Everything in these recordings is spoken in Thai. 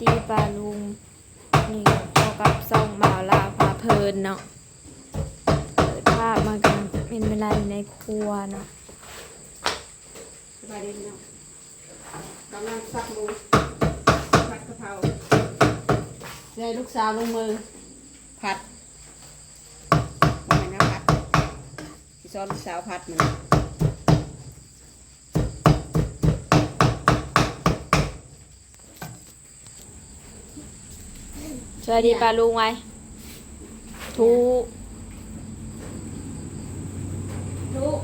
ดีปลาลุงนี่พอกับส่องบ่าวลาวพาเพลินเนาะเปิดภาพมากันเป็นเวลาอยู่ในครัวเนาะสบายดีพี่น้องกำลังซักหมูผัดกะเพราได้ลูกสาวลงมือ ผัดว่าไงนะผัดที่ซ้อนลูกสาวผัดมัน วัสดีปลาลุงไว้ทูลูก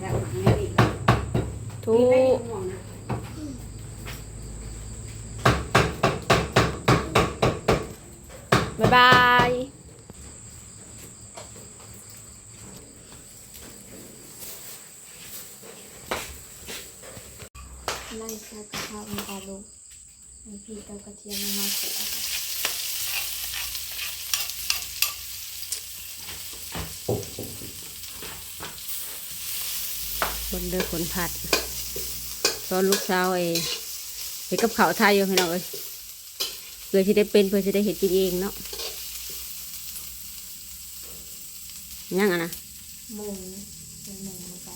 แล้วหนังไม่ดีแล้วทูมีไม่ดีห่วงนะบ๊ายบายไล่ใส่กระเพราปลาลุงมี พริกกับกระเทียมมาขัวบนเดือคนผัดซ้อนลูกสาวเอเห็นกับเขาไทยอยู่พี่น้องเอ้ยเพื่อจะได้เป็นเพื่อจะได้เห็นกินเองเนาะยังอะนะมูเป็นหมูลงไป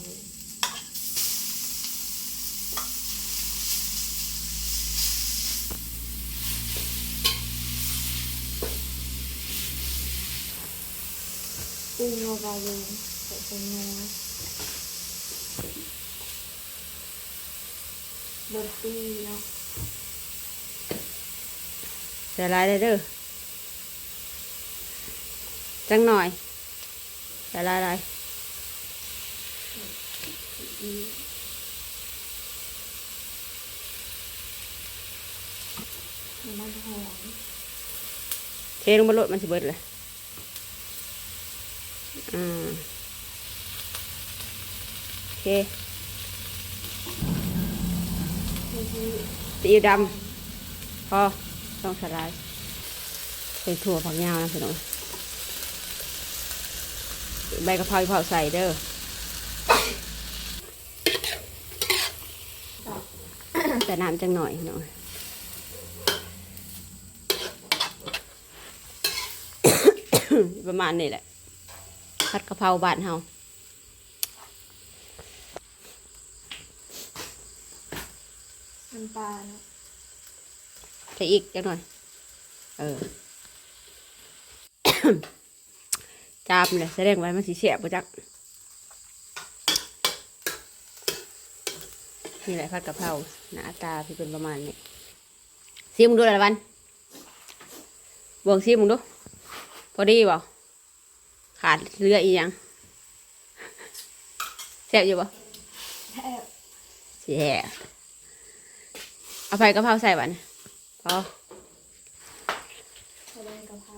กุ้งโนบาลูใส่เป็นเนื้อโรตีเนาะแต่ลายได้เด้ อ่าโอเคนี่คือซีอิ๊วดำพอต้องสลายใส่ถั่วผักยาวนะพี่น้องใบกะเพราเผาใส่เด้อแต่น้ำจังหน่อยพี่องประมาณนี้แหละ ผัดกะเพราบ้านเฮาน้ำปลาเนาะใส่อีกจังหน่อย เออ จามเลยแสดงไว้มันสีเสียบปจักนี่แหละผัดกะเพราหน้าตาพี่เป็นประมาณนี้ซีมึงดูอะไรวันบวงซีมึงดู พอดีบ่ ขาดเรืออีกยังแซ่บอยู่บ่แซ่บแซ่บเอาไฟกะเพราใส่บันพอ ใส่ใบกะเพรา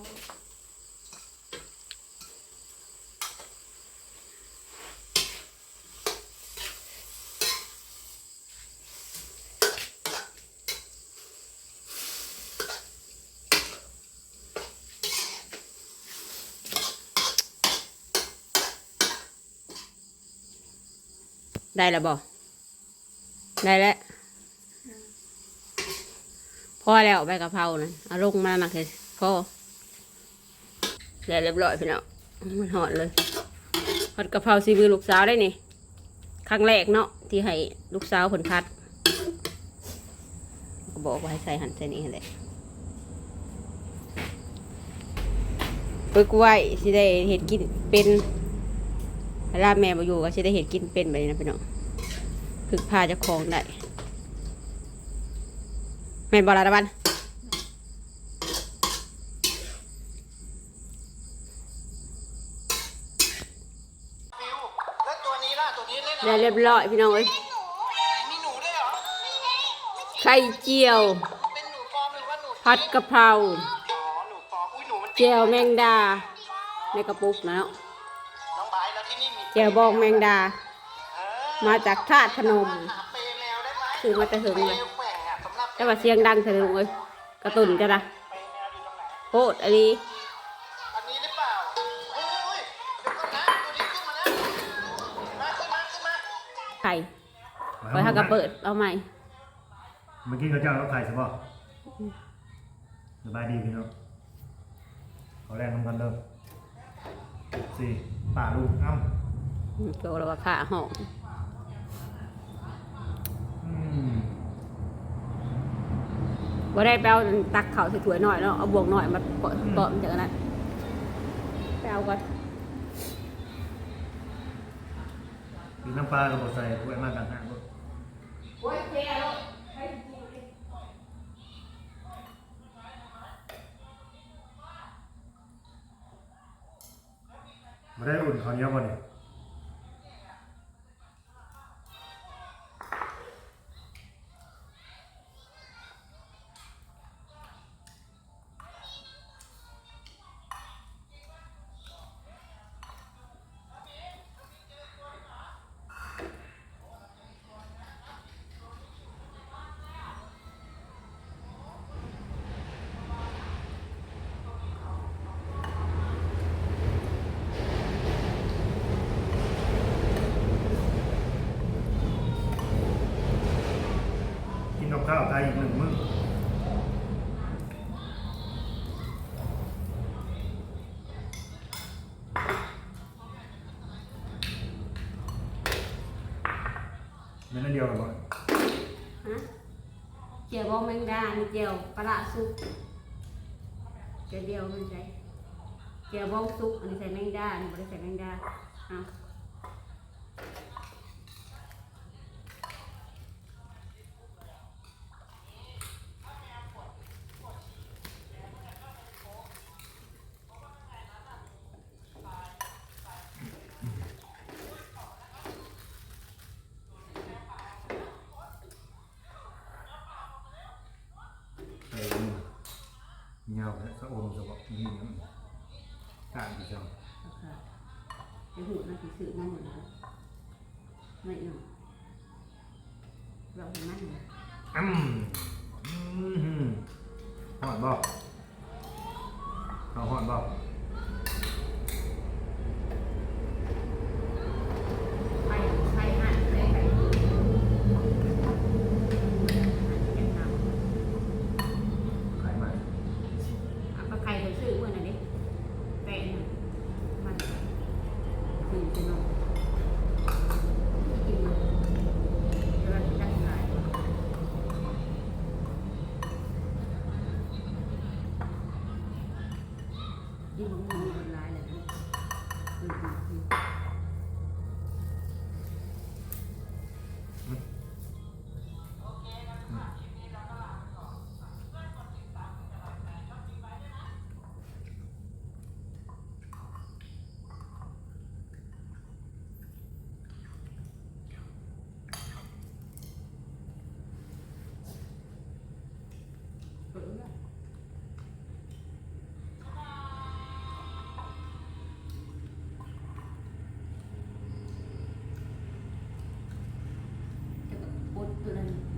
ได้แล้วบ่ได้แล้วพอแล้วใบกะเพรานะเอาลงมาหนักเลยพอแล้วเรียบร้อยพี่น้องมันหอดเลยผัดกะเพราซีมือลูกสาวได้นี่ครั้งแรกเนาะที่ให้ลูกสาวผลพัดก็บอกว่าให้ใส่หั่นใส่นี่แหละปึกไว้สิได้เห็ดกินเป็น เวลาแม่มาอยู่ก็สิได้เห็ดกินเป็นแบบนี้นะพี่น้องพึกพาเจะคลองได้แม่นบอลาดาบันฟิวแล้วตัวนี้ล่ะตัวนี้เล่นอะไรได้เรียบร้อยพี่น้องเอ้ยมีหนูด้วยเหรอไข่เจียว เป็นหนูปลอมหรือว่าหนูผัดกะเพรา อ๋อหนูปลอมอุ้ยหนูมันเจียวแมงดาในกระปุกนะเนาะ ที่นี่มีเจียวบองแมงดาเออมาจากธาตุพนมหาเปรย์แมวได้ไหมคือมาแต่หึงเปรเลยย์แกว่งอะสำหรับแต่ว่าเสียงดังเถอะลุงเอ้ยกระตุนจะละเปรย์แมวอยู่ตรงไหนโคตรอันนี้อันนี้หรือเปล่าโอ้ยเดี๋ยวก่อนนะตัวนี้ขึ้นมาแล้วมาขึ้นมาขึ้นมาไข่ไว้ถ้ากระเปิดเอาใหม่เเมื่อกี้เขาเจ้าเราไข่ใช่ป่ะสบายดีพี่น้องขอแรงน้ำกันเด้อสี่ป่าลูกอ้ำ โตแล้วว่าขาห้องอืมบ่ได้ไปเอาตักเข้าใส่ถ้วยหน่อยเนาะเอาบวงหน่อยมาเปาะเปาะจากนั้นไปเอาก่อนกินน้ำปลากับบดใส่ถ้วยมากกันห่างด้วยโอ้ยเจ๊แล้วมาได้อุ่นเขาเนี้ยวบ่เนี่ ยวหรอบ่ฮะเจียวบองแมงดานี่เจียวปลาร้าซุกเจียวเดียวมันใส่เจียวบองซุกอันนี้ใส่แมงดาอันนี้ไม่ได้ใส่แมงดาเอา ใส่มือ เงาและสะอมสะบอกนี่น้ำต่างกันจังเอาค่ะไอ้หูน่าสิซื้อมาหมดแล้วไม่เนาะเราเห็นมันนะอืมอืมหอดบอกเขาหอดบอก Thank you.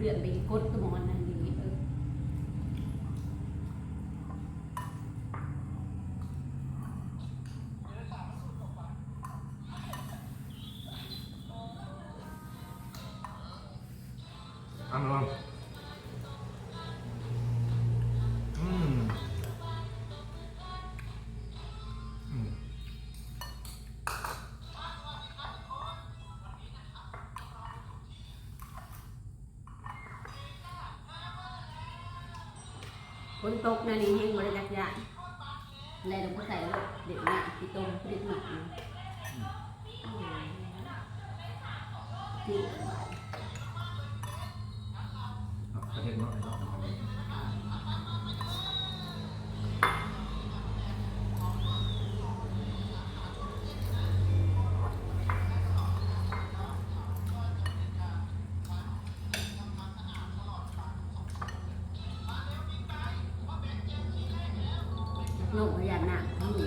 ตัวนั้นเลื่อ นตกนั่นนี่แห้งบริจักยานอะไรเราก็ใส่แล้วเด็กเนี่ยที่ตรงเด็กหนักนะที่ หนูพยานหนักทั้งหญิงพยาน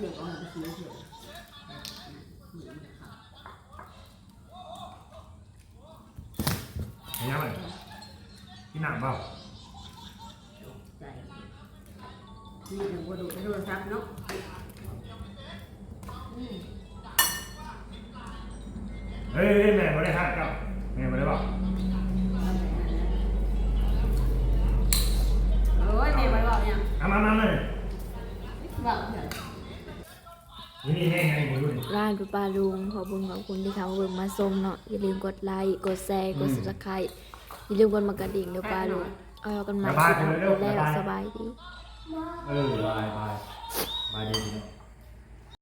เด็กเอามาไปซื้อเถอะเหมือนเขาเห็นยังไงที่หนักเปล่าใจนี่ถึงกระดูกโทรศัพท์เนาะอืมเฮ้ยเฮ้ยแม่ไม่ได้ห้าเจ้าแม่ไม่ได้บอกโอ้ยแม่ไปบอกยังเอามามามาเลยบอกเถอะ นี่นี่ให้ให้ดูดิร้านปูปลาลุงขอบคุณขอบคุณที่เขามาเบิ่งมาชมเนาะอย่าลืมกดไลค์กดแชร์กด subscribe อย่าลืมกดมากระดิ่งเดี๋ยวปลาลุงเอากันใหม่บ๊ายบายคลิปหน้าเร็วๆดูแลบ๊ายบายสบายดี เออบายบายบายดีพี่น้อง